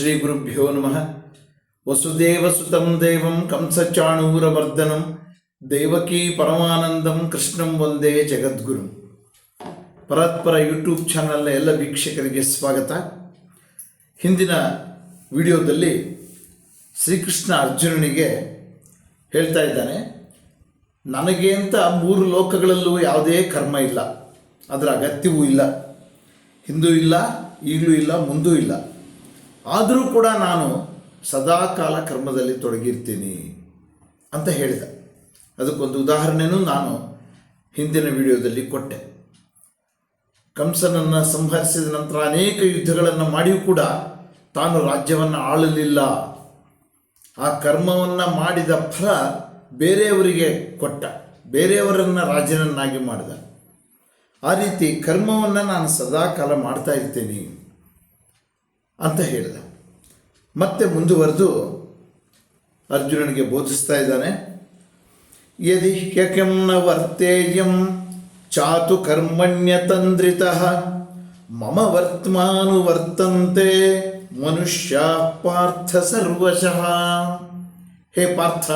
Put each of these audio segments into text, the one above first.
ಶ್ರೀ ಗುರುಭ್ಯೋ ನಮಃ ವಸುದೇವಸುತಂ ದೇವಂ ಕಂಸಚಾಣೂರವರ್ಧನಂ ದೇವಕೀ ಪರಮಾನಂದಂ ಕೃಷ್ಣಂ ಒಂದೇ ಜಗದ್ಗುರು ಪರತ್ಪರ ಯೂಟ್ಯೂಬ್ ಚಾನಲ್ನ ಎಲ್ಲ ವೀಕ್ಷಕರಿಗೆ ಸ್ವಾಗತ। ಹಿಂದಿನ ವಿಡಿಯೋದಲ್ಲಿ ಶ್ರೀಕೃಷ್ಣ ಅರ್ಜುನನಿಗೆ ಹೇಳ್ತಾ ಇದ್ದಾನೆ, ನನಗೆ ಅಂತ ಮೂರು ಲೋಕಗಳಲ್ಲೂ ಯಾವುದೇ ಕರ್ಮ ಇಲ್ಲ, ಅದರ ಅಗತ್ಯವೂ ಇಲ್ಲ. ಹಿಂದೂ ಇಲ್ಲ, ಈಗಲೂ ಇಲ್ಲ, ಮುಂದೂ ಇಲ್ಲ. ಆದರೂ ಕೂಡ ನಾನು ಸದಾಕಾಲ ಕರ್ಮದಲ್ಲಿ ತೊಡಗಿರ್ತೀನಿ ಅಂತ ಹೇಳಿದ. ಅದಕ್ಕೊಂದು ಉದಾಹರಣೆನೂ ನಾನು ಹಿಂದಿನ ವಿಡಿಯೋದಲ್ಲಿ ಕೊಟ್ಟೆ. ಕಂಸನನ್ನು ಸಂಹರಿಸಿದ ನಂತರ ಅನೇಕ ಯುದ್ಧಗಳನ್ನು ಮಾಡಿಯೂ ಕೂಡ ತಾನು ರಾಜ್ಯವನ್ನು ಆಳಲಿಲ್ಲ. ಆ ಕರ್ಮವನ್ನು ಮಾಡಿದ ಫಲ ಬೇರೆಯವರಿಗೆ ಕೊಟ್ಟ. ಬೇರೆಯವರನ್ನು ರಾಜನನ್ನಾಗಿ ಮಾಡಿದ. ಆ ರೀತಿ ಕರ್ಮವನ್ನು ನಾನು ಸದಾಕಾಲ ಮಾಡ್ತಾ ಇರ್ತೀನಿ. ಅಂತ ಹೇಳಿದ. ಮತ್ತೆ ಮುಂದುವರೆದು ಅರ್ಜುನನಿಗೆ ಬೋಧಿಸ್ತಾ ಇದ್ದಾನೆ. ಯದಿ ಹ್ಯಕಂ ವರ್ತೇಯಂ ಚಾತು ಕರ್ಮಣ್ಯತಂದ್ರಿತ ಮಮ ವರ್ತಮಾನು ವರ್ತಂತೆ ಮನುಷ್ಯ ಪಾರ್ಥ ಸರ್ವಶಃ. ಹೇ ಪಾರ್ಥ,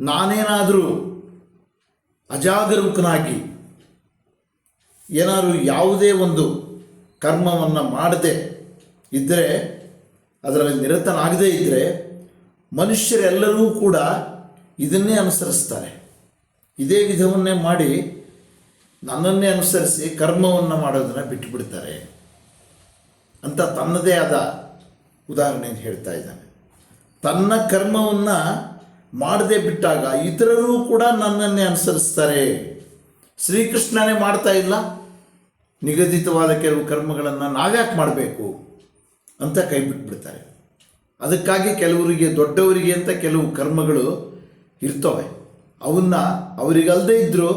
ನಾನೇನಾದರೂ ಅಜಾಗರೂಕನಾಗಿ ಏನಾದರೂ ಯಾವುದೇ ಒಂದು ಕರ್ಮವನ್ನು ಮಾಡದೆ ಇದ್ದರೆ ಅದರಲ್ಲಿ ನಿರತನಾಗದೇ ಇದ್ದರೆ ಮನುಷ್ಯರೆಲ್ಲರೂ ಕೂಡ ಇದನ್ನೇ ಅನುಸರಿಸ್ತಾರೆ. ಇದೇ ವಿಧವನ್ನೇ ಮಾಡಿ ನನ್ನನ್ನೇ ಅನುಸರಿಸಿ ಕರ್ಮವನ್ನು ಮಾಡೋದನ್ನು ಬಿಟ್ಟುಬಿಡ್ತಾರೆ ಅಂತ ತನ್ನದೇ ಆದ ಉದಾಹರಣೆಯನ್ನು ಹೇಳ್ತಾ ಇದ್ದಾನೆ. ತನ್ನ ಕರ್ಮವನ್ನು ಮಾಡದೆ ಬಿಟ್ಟಾಗ ಇತರರು ಕೂಡ ನನ್ನನ್ನೇ ಅನುಸರಿಸ್ತಾರೆ. ಶ್ರೀಕೃಷ್ಣನೇ ಮಾಡ್ತಾ ಇಲ್ಲ. ನಿಗದಿತವಾದ ಕೆಲವು ಕರ್ಮಗಳನ್ನು ನಾವ್ಯಾಕೆ ಮಾಡಬೇಕು ಅಂತ ಕೈ ಬಿಟ್ಬಿಡ್ತಾರೆ. ಅದಕ್ಕಾಗಿ ಕೆಲವರಿಗೆ ದೊಡ್ಡವರಿಗೆ ಅಂತ ಕೆಲವು ಕರ್ಮಗಳು ಇರ್ತವೆ. ಅವನ್ನ ಅವರಿಗಲ್ಲದೆ ಇದ್ದರೂ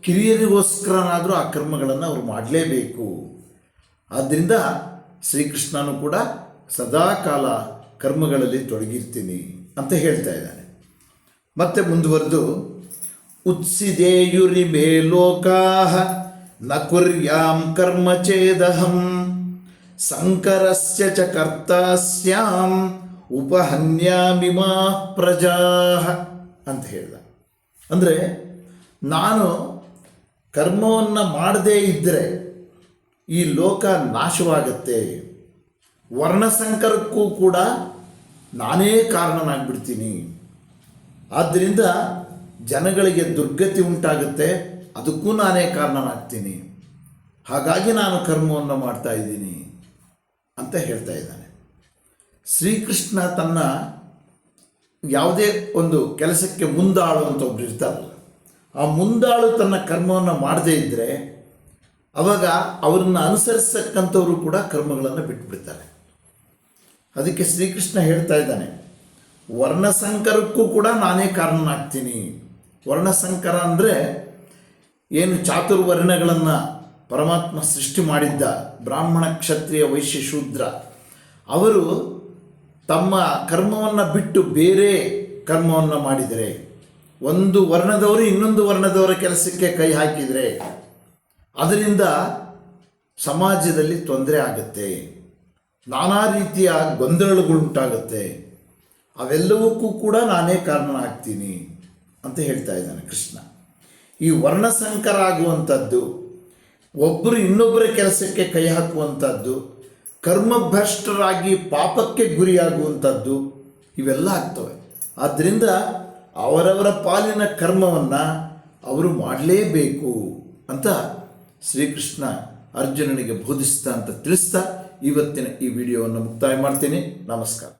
ಕಿರಿಯರಿಗೋಸ್ಕರನಾದರೂ ಆ ಕರ್ಮಗಳನ್ನು ಅವರು ಮಾಡಲೇಬೇಕು. ಆದ್ದರಿಂದ ಶ್ರೀಕೃಷ್ಣನು ಕೂಡ ಸದಾಕಾಲ ಕರ್ಮಗಳಲ್ಲಿ ತೊಡಗಿರ್ತೀನಿ ಅಂತ ಹೇಳ್ತಾ ಇದ್ದಾನೆ. ಮತ್ತೆ ಮುಂದುವರೆದು ಉತ್ಸಿದೇಯುರಿ ಲೋಕಾ ನ ಕುರ್ಯಾಂ ಕರ್ಮ ಚೇದಹಂ ಸಂಕರಸ್ಯ ಚ ಕರ್ತ ಸ್ಯಾಂ ಉಪಹನ್ಯಾಮಿಮಾ ಪ್ರಜಾ ಅಂತ ಹೇಳಿದ. ಅಂದರೆ ನಾನು ಕರ್ಮವನ್ನು ಮಾಡದೇ ಇದ್ದರೆ ಈ ಲೋಕ ನಾಶವಾಗತ್ತೆ. ವರ್ಣಸಂಕರಕ್ಕೂ ಕೂಡ ನಾನೇ ಕಾರಣನಾಗ್ಬಿಡ್ತೀನಿ. ಆದ್ದರಿಂದ ಜನಗಳಿಗೆ ದುರ್ಗತಿ ಉಂಟಾಗುತ್ತೆ. ಅದಕ್ಕೂ ನಾನೇ ಕಾರಣನಾಗ್ತೀನಿ. ಹಾಗಾಗಿ ನಾನು ಕರ್ಮವನ್ನು ಮಾಡ್ತಾ ಇದ್ದೀನಿ ಅಂತ ಹೇಳ್ತಾ ಇದ್ದಾನೆ. ಶ್ರೀಕೃಷ್ಣ ತನ್ನ ಯಾವುದೇ ಒಂದು ಕೆಲಸಕ್ಕೆ ಮುಂದಾಳು ಅಂತ ಒಬ್ರು ಇರ್ತಾರಲ್ಲ, ಆ ಮುಂದಾಳು ತನ್ನ ಕರ್ಮವನ್ನು ಮಾಡದೇ ಇದ್ದರೆ ಅವಾಗ ಅವರನ್ನು ಅನುಸರಿಸಕ್ಕಂಥವರು ಕೂಡ ಕರ್ಮಗಳನ್ನು ಬಿಟ್ಬಿಡ್ತಾರೆ. ಅದಕ್ಕೆ ಶ್ರೀಕೃಷ್ಣ ಹೇಳ್ತಾ ಇದ್ದಾನೆ, ವರ್ಣಸಂಕರಕ್ಕೂ ಕೂಡ ನಾನೇ ಕಾರಣನಾಗ್ತೀನಿ. ವರ್ಣಸಂಕರ ಅಂದರೆ ಏನು ಚಾತುರ್ವರ್ಣಗಳನ್ನು ಪರಮಾತ್ಮ ಸೃಷ್ಟಿ ಮಾಡಿದ್ದ ಬ್ರಾಹ್ಮಣ ಕ್ಷತ್ರಿಯ ವೈಶ್ಯ ಶೂದ್ರ, ಅವರು ತಮ್ಮ ಕರ್ಮವನ್ನು ಬಿಟ್ಟು ಬೇರೆ ಕರ್ಮವನ್ನು ಮಾಡಿದರೆ, ಒಂದು ವರ್ಣದವರು ಇನ್ನೊಂದು ವರ್ಣದವರ ಕೆಲಸಕ್ಕೆ ಕೈ ಹಾಕಿದರೆ ಅದರಿಂದ ಸಮಾಜದಲ್ಲಿ ತೊಂದರೆ ಆಗುತ್ತೆ, ನಾನಾ ರೀತಿಯ ಗೊಂದಲಗಳುಂಟಾಗುತ್ತೆ ಅವೆಲ್ಲವಕ್ಕೂ ಕೂಡ ನಾನೇ ಕಾರಣ ಆಗ್ತೀನಿ ಅಂತ ಹೇಳ್ತಾ ಇದ್ದಾನೆ ಕೃಷ್ಣ. ಈ ವರ್ಣಸಂಕರ ಆಗುವಂಥದ್ದು ಒಬ್ಬರು ಇನ್ನೊಬ್ಬರ ಕೆಲಸಕ್ಕೆ ಕೈ ಹಾಕುವಂಥದ್ದು, ಕರ್ಮಭ್ರಷ್ಟರಾಗಿ ಪಾಪಕ್ಕೆ ಗುರಿಯಾಗುವಂಥದ್ದು, ಇವೆಲ್ಲ ಆಗ್ತವೆ. ಆದ್ದರಿಂದ ಅವರವರ ಪಾಲಿನ ಕರ್ಮವನ್ನು ಅವರು ಮಾಡಲೇಬೇಕು ಅಂತ ಶ್ರೀಕೃಷ್ಣ ಅರ್ಜುನನಿಗೆ ಬೋಧಿಸ್ತಾ ಅಂತ ತಿಳಿಸ್ತಾ ಇವತ್ತಿನ ಈ ವಿಡಿಯೋವನ್ನು ಮುಕ್ತಾಯ ಮಾಡ್ತೀನಿ. ನಮಸ್ಕಾರ.